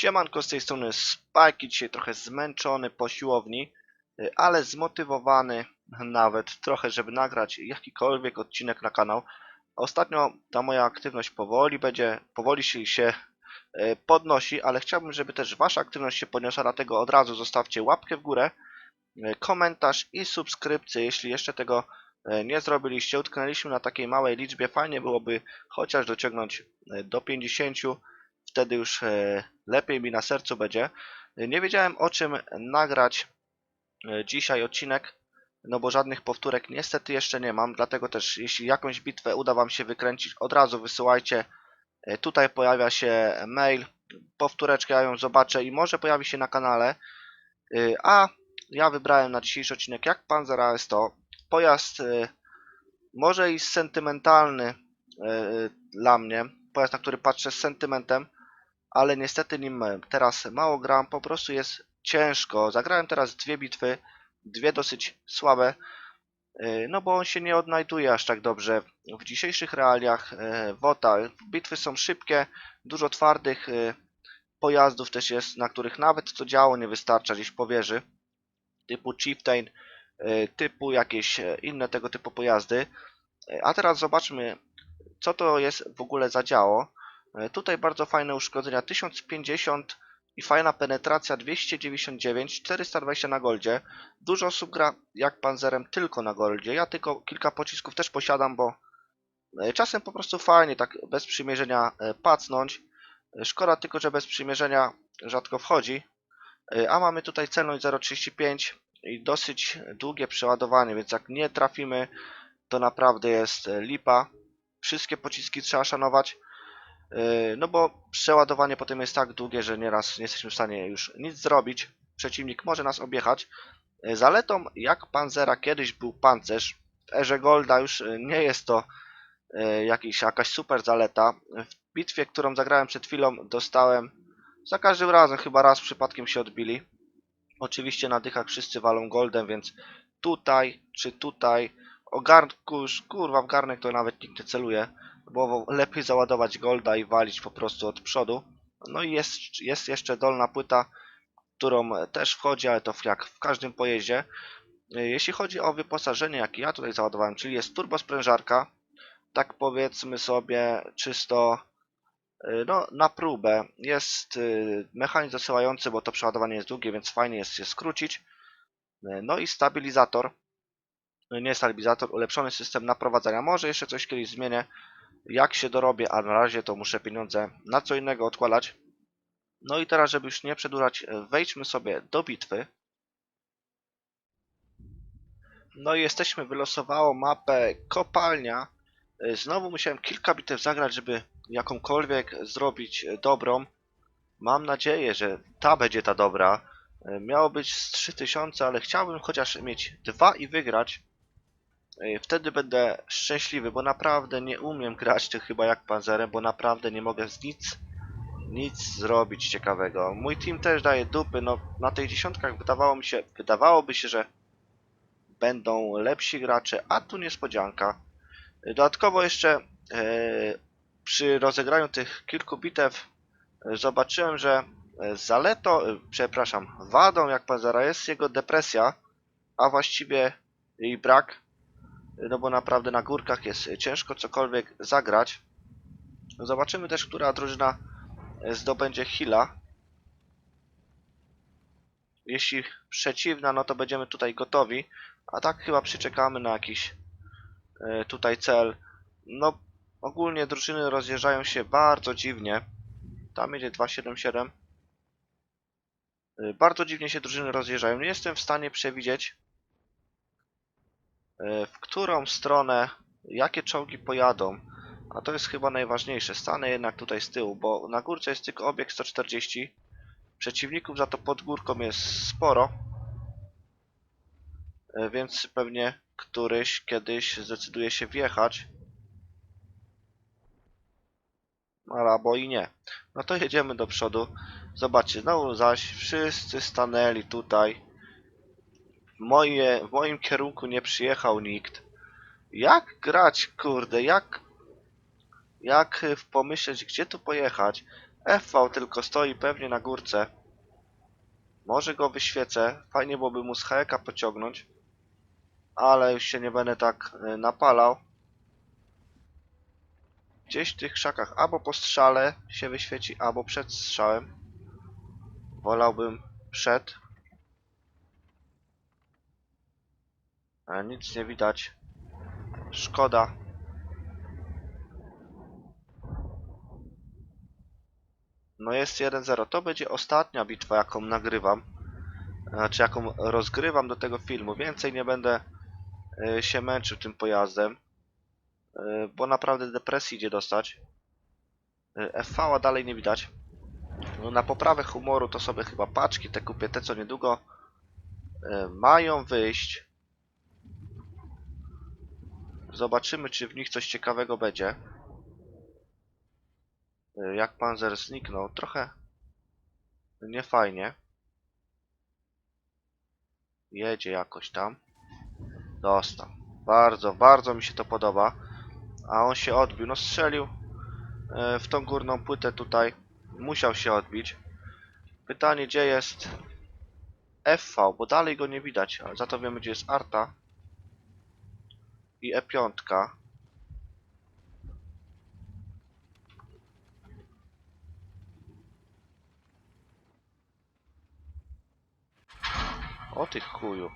Siemanko, z tej strony Spike, dzisiaj trochę zmęczony po siłowni, y, ale zmotywowany nawet trochę, żeby nagrać jakikolwiek odcinek na kanał. Ostatnio ta moja aktywność powoli będzie, powoli się, się y, podnosi, ale chciałbym, żeby też wasza aktywność się podniosła, dlatego od razu zostawcie łapkę w górę, y, komentarz i subskrypcję, jeśli jeszcze tego nie zrobiliście. Utknęliśmy na takiej małej liczbie, fajnie byłoby chociaż dociągnąć do 50, wtedy już e, lepiej mi na sercu będzie. Nie wiedziałem o czym nagrać e, dzisiaj odcinek, no bo żadnych powtórek niestety jeszcze nie mam, dlatego też jeśli jakąś bitwę uda Wam się wykręcić, od razu wysyłajcie. E, Tutaj pojawia się mail, powtóreczkę ja ją zobaczę i może pojawi się na kanale. A ja wybrałem na dzisiejszy odcinek jak Panzer AS100. Pojazd może i sentymentalny dla mnie, pojazd na który patrzę z sentymentem, ale niestety nim teraz mało gram, po prostu jest ciężko. Zagrałem teraz dwie bitwy, dwie dosyć słabe, yy, no bo on się nie odnajduje aż tak dobrze w dzisiejszych realiach yy, WOTA. Bitwy są szybkie, dużo twardych pojazdów też jest, na których nawet to działo nie wystarcza gdzieś po wieży, typu Chieftain, typu jakieś inne tego typu pojazdy. A teraz zobaczmy, co to jest w ogóle za działo. E, Tutaj bardzo fajne uszkodzenia 1050 i fajna penetracja 299, 420 na goldzie. Dużo osób gra jak panzerem tylko na goldzie. Ja tylko kilka pocisków też posiadam, bo e, czasem po prostu fajnie tak bez przymierzenia e, pacnąć. Szkoda tylko, że bez przymierzenia rzadko wchodzi. A mamy tutaj celność 0,35 i dosyć długie przeładowanie, więc jak nie trafimy, to naprawdę jest lipa. Wszystkie pociski trzeba szanować. Yy, No bo przeładowanie potem jest tak długie, że nieraz nie jesteśmy w stanie już nic zrobić. Przeciwnik może nas objechać. Yy, Zaletą jak Panzera kiedyś był pancerz, w erze Golda już yy, nie jest to jakiś, jakaś super zaleta. W bitwie, którą zagrałem przed chwilą dostałem za każdym razem, chyba raz przypadkiem się odbili. Oczywiście na dychach wszyscy walą Goldem, więc tutaj czy tutaj o garnku kurwa w garnek to nawet nikt nie celuje lepiej załadować golda i walić po prostu od przodu. No i jest, jest jeszcze dolna płyta, którą też wchodzi, ale to jak w każdym pojeździe. Jeśli chodzi o wyposażenie, jakie ja tutaj załadowałem, czyli jest turbosprężarka, tak powiedzmy sobie czysto y, no, na próbę. Jest y, mechanizm zasyłający, bo to przeładowanie jest długie, więc fajnie jest się skrócić. No i stabilizator. Nie stabilizator, ulepszony system naprowadzania. Może jeszcze coś kiedyś zmienię jak się dorobię, a na razie to muszę pieniądze na co innego odkładać. No i teraz, żeby już nie przedłużać, wejdźmy sobie do bitwy. No i jesteśmy, wylosowało mapę kopalnia. Znowu musiałem kilka bitew zagrać, żeby jakąkolwiek zrobić dobrą. Mam nadzieję, że ta będzie ta dobra. Miało być z 3000, ale chciałbym chociaż mieć dwa i wygrać. Wtedy będę szczęśliwy, bo naprawdę nie umiem grać tych chyba jak panzerem, bo naprawdę nie mogę z nic, nic zrobić ciekawego. Mój team też daje dupy, no na tych dziesiątkach wydawało mi się, wydawałoby się, że będą lepsi gracze, a tu niespodzianka. Dodatkowo jeszcze e, przy rozegraniu tych kilku bitew e, zobaczyłem, że e, zaleto, przepraszam, wadą jak panzera jest jego depresja, a właściwie jej brak no bo naprawdę na górkach jest ciężko cokolwiek zagrać. Zobaczymy też, która drużyna zdobędzie heala. Jeśli przeciwna, no to będziemy tutaj gotowi, a tak chyba przyczekamy na jakiś e, tutaj cel. No, ogólnie drużyny rozjeżdżają się bardzo dziwnie. Tam jedzie 277. E, Bardzo dziwnie się drużyny rozjeżdżają. Nie jestem w stanie przewidzieć, w którą stronę, jakie czołgi pojadą. A to jest chyba najważniejsze. Stanę jednak tutaj z tyłu, bo na górce jest tylko obieg 140. Przeciwników za to pod górką jest sporo. E, Więc pewnie któryś kiedyś zdecyduje się wjechać. Albo i nie. No to jedziemy do przodu. Zobaczcie, znowu zaś wszyscy stanęli tutaj. Moje, w moim kierunku nie przyjechał nikt. Jak grać, kurde, jak... Jak pomyśleć, gdzie tu pojechać? FV tylko stoi pewnie na górce. Może go wyświecę. Fajnie byłoby mu z heka pociągnąć. Ale już się nie będę tak y, napalał. Gdzieś w tych krzakach albo po strzale się wyświeci, albo przed strzałem. Wolałbym przed. Nic nie widać. Szkoda. No jest 1-0. To będzie ostatnia bitwa, jaką nagrywam. Znaczy, jaką rozgrywam do tego filmu. Więcej nie będę y, się męczył tym pojazdem. y, Bo naprawdę depresji idzie dostać. Y, FV-a dalej nie widać. No, na poprawę humoru to sobie chyba paczki te kupię, te co niedługo mają wyjść. Zobaczymy, czy w nich coś ciekawego będzie. Y, Jak panzer zniknął, trochę niefajnie. Jedzie jakoś tam. Dostał. Bardzo, bardzo mi się to podoba. A on się odbił. No strzelił y, w tą górną płytę tutaj. Musiał się odbić. Pytanie, gdzie jest FV, bo dalej go nie widać. Ale za to wiemy, gdzie jest Arta. I E E5. O ty chuju.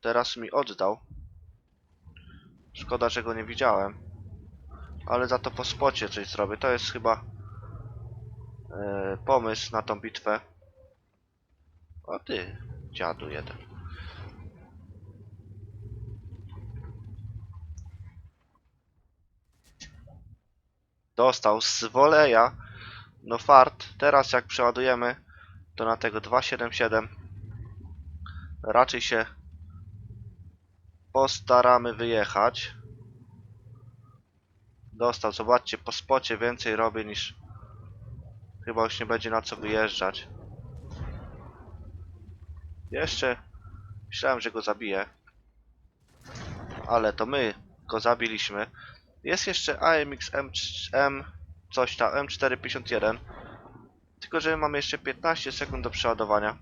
Teraz mi oddał. Szkoda, że go nie widziałem. Ale za to po spocie coś zrobię. To jest chyba e, pomysł na tą bitwę. O ty, dziadu jeden. Dostał z woleja. No fart. Teraz jak przeładujemy, to na tego 277 raczej się postaramy wyjechać. Dostał, zobaczcie, po spocie więcej robię niż chyba już nie będzie na co wyjeżdżać. Jeszcze myślałem, że go zabiję. Ale to my go zabiliśmy. Jest jeszcze AMX M, M coś tam, M451. Tylko, że mamy jeszcze 15 sekund do przeładowania.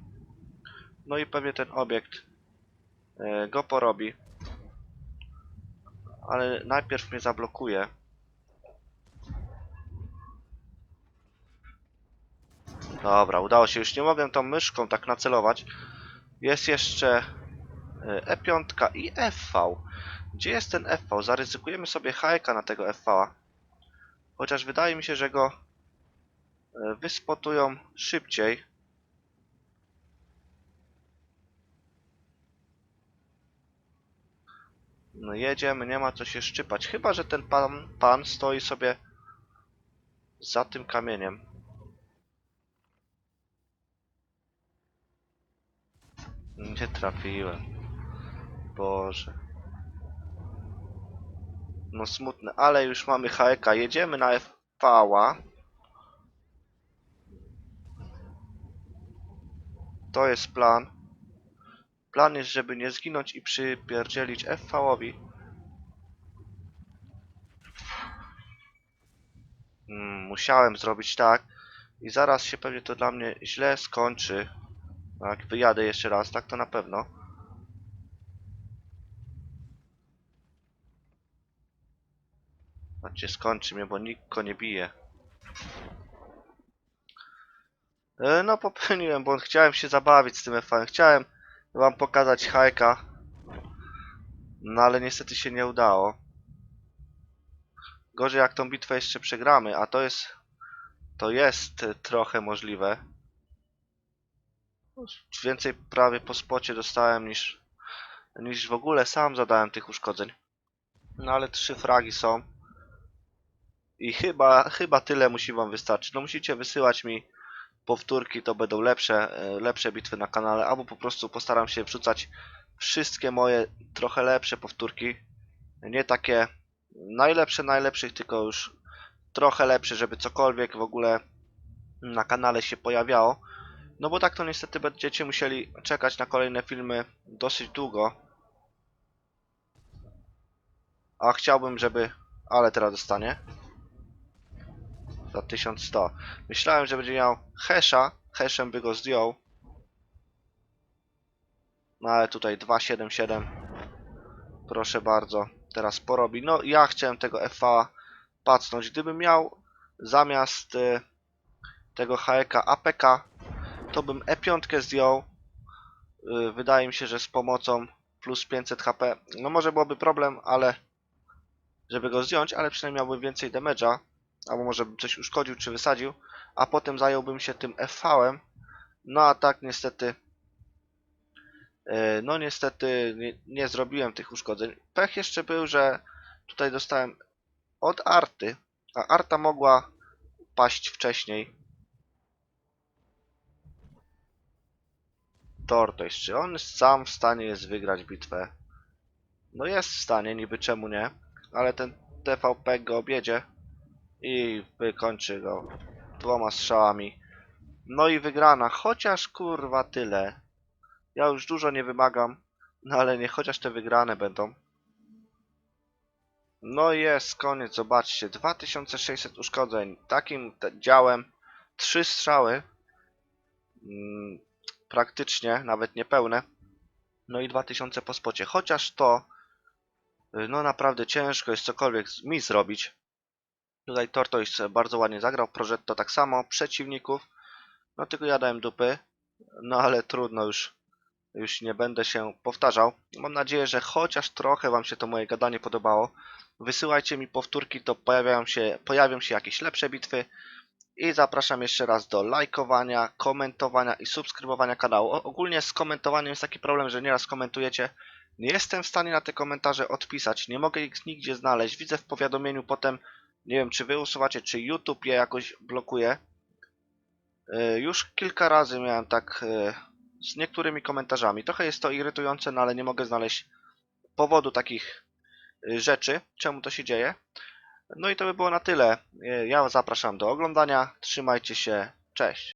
No i pewnie ten obiekt e, go porobi. Ale najpierw mnie zablokuje. Dobra, udało się. Już nie mogę tą myszką tak nacelować. Jest jeszcze e, E5 i FV. Gdzie jest ten FV? Zaryzykujemy sobie hajka na tego FV. Chociaż wydaje mi się, że go e, wyspotują szybciej. No jedziemy, nie ma co się szczypać. Chyba, że ten pan, pan stoi sobie za tym kamieniem. Nie trafiłem. Boże. No smutne, ale już mamy HK. Jedziemy na FV-a. To jest plan. Plan jest, żeby nie zginąć i przypierdzielić FV-owi. Mm, musiałem zrobić tak. I zaraz się pewnie to dla mnie źle skończy. Jak wyjadę jeszcze raz, tak to na pewno. Znaczy skończy mnie, bo nikt nie bije. E, No popełniłem, bo chciałem się zabawić z tym FV. Chciałem wam pokazać hajka. No ale niestety się nie udało. Gorzej jak tą bitwę jeszcze przegramy, a to jest to jest trochę możliwe. Więcej prawie po spocie dostałem niż niż w ogóle sam zadałem tych uszkodzeń. No ale trzy fragi są. I chyba, chyba tyle musi wam wystarczyć. No musicie wysyłać mi powtórki, to będą lepsze, e, lepsze bitwy na kanale, albo po prostu postaram się wrzucać wszystkie moje trochę lepsze powtórki. Nie takie najlepsze najlepszych, tylko już trochę lepsze, żeby cokolwiek w ogóle na kanale się pojawiało. No bo tak to niestety będziecie musieli czekać na kolejne filmy dosyć długo. A chciałbym, żeby... Ale teraz dostanie. Za 1100. Myślałem, że będzie miał hasha, hashem by go zdjął. No ale tutaj 277. Proszę bardzo, teraz porobi. No ja chciałem tego FA pacnąć. Gdybym miał zamiast y, tego HEK APK, to bym E5 zdjął. Y, wydaje mi się, że z pomocą plus 500 HP. No może byłoby problem, ale żeby go zdjąć, ale przynajmniej miałbym więcej damage'a. Albo może coś uszkodził czy wysadził, a potem zająłbym się tym FV-em. No a tak niestety e, no niestety nie, nie zrobiłem tych uszkodzeń. Pech jeszcze był, że tutaj dostałem od Arty, a Arta mogła paść wcześniej. Tortoise, czy on sam w stanie jest wygrać bitwę? No jest w stanie, niby czemu nie, ale ten TVP go objedzie i wykończy go dwoma strzałami. No i wygrana, chociaż kurwa tyle. Ja już dużo nie wymagam, no ale nie chociaż te wygrane będą. No jest, koniec, zobaczcie, 2600 uszkodzeń. Takim działem, trzy strzały, mm, praktycznie, nawet niepełne. No i 2000 po spocie, chociaż to, y, no naprawdę ciężko jest cokolwiek mi zrobić. Tutaj Tortoise bardzo ładnie zagrał, Progetto tak samo, przeciwników, no tylko ja dałem dupy, no ale trudno już, już nie będę się powtarzał. Mam nadzieję, że chociaż trochę Wam się to moje gadanie podobało. Wysyłajcie mi powtórki, to pojawiają się, pojawią się jakieś lepsze bitwy. I zapraszam jeszcze raz do lajkowania, komentowania i subskrybowania kanału. Ogólnie z komentowaniem jest taki problem, że nieraz komentujecie. Nie jestem w stanie na te komentarze odpisać, nie mogę ich nigdzie znaleźć. Widzę w powiadomieniu potem, nie wiem czy wy usuwacie, czy YouTube je jakoś blokuje. Yy, Już kilka razy miałem tak yy, z niektórymi komentarzami. Trochę jest to irytujące, no ale nie mogę znaleźć powodu takich yy, rzeczy, czemu to się dzieje. No i to by było na tyle. Ja zapraszam do oglądania. Trzymajcie się. Cześć.